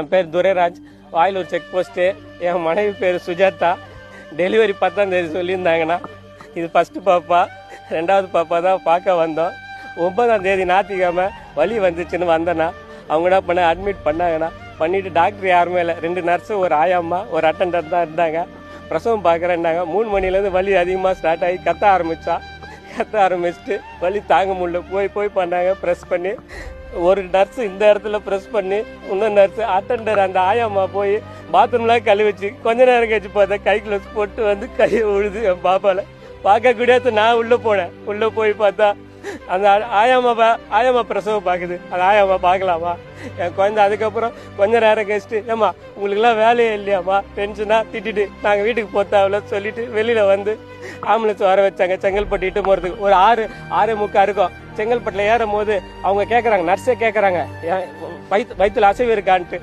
என் பேர் Durairaj. Vayilur check post என் மனைவி பேர் சுஜாதா. டெலிவரி பத்தாம் தேதி சொல்லியிருந்தாங்கண்ணா இது ஃபஸ்ட்டு பாப்பா. ரெண்டாவது பாப்பா தான் பார்க்க வந்தோம். ஒன்பதாம் தேதி ஞாயிற்றுக்கிழமை வலி வந்துச்சுன்னு வந்தேண்ணா அவங்க என்ன பண்ண அட்மிட் பண்ணாங்கண்ணா பண்ணிவிட்டு டாக்டர் யாருமே இல்லை. ரெண்டு நர்ஸு ஒரு ஆயாம்மா ஒரு அட்டண்டர் தான் இருந்தாங்க. பிரசவம் பார்க்குறேன்னாங்க. மூணு மணிலேருந்து வலி அதிகமாக ஸ்டார்ட் ஆகி கத்த ஆரம்பித்தா கத்த ஆரம்பிச்சுட்டு வலி தாங்க முடியல. போய் போய் பண்ணாங்க. ப்ரெஸ் பண்ணி ஒரு நர்ஸ் இந்த இடத்துல ப்ரெஸ் பண்ணி இன்னொரு நர்ஸ் அட்டண்டர் அந்த ஆயாமா போய் பாத்ரூம்லாம் கழுவிச்சு கொஞ்ச நேரம் கழிச்சு பார்த்தா கை க்ளவுஸ் போட்டு வந்து கையை உழுது என் பாப்பால. பார்க்க நான் உள்ளே போனேன். உள்ளே போய் பார்த்தா அந்த ஆயாமா ஆயாமா பிரசவம் பார்க்குது. அந்த ஆயாம்மா பார்க்கலாமா? என் குழந்தை அதுக்கப்புறம் கொஞ்ச நேரம் கழிச்சுட்டு ஏம்மா உங்களுக்குலாம் வேலையே இல்லையாம்மா? டென்ஷனாக திட்டிட்டு நாங்கள் வீட்டுக்கு போத்தாவில் சொல்லிட்டு வெளியில் வந்து ஆம்புலன்ஸ் வர வச்சாங்க. செங்கல்பட்டு இட்டு போகிறதுக்கு ஒரு ஆறு ஆறு முக்கா இருக்கும். செங்கல்பட்டில் ஏறும் போது அவங்க கேட்குறாங்க நர்ஸே கேட்குறாங்க வயிற்று வயிற்றுல அசைவு இருக்கான்ட்டு.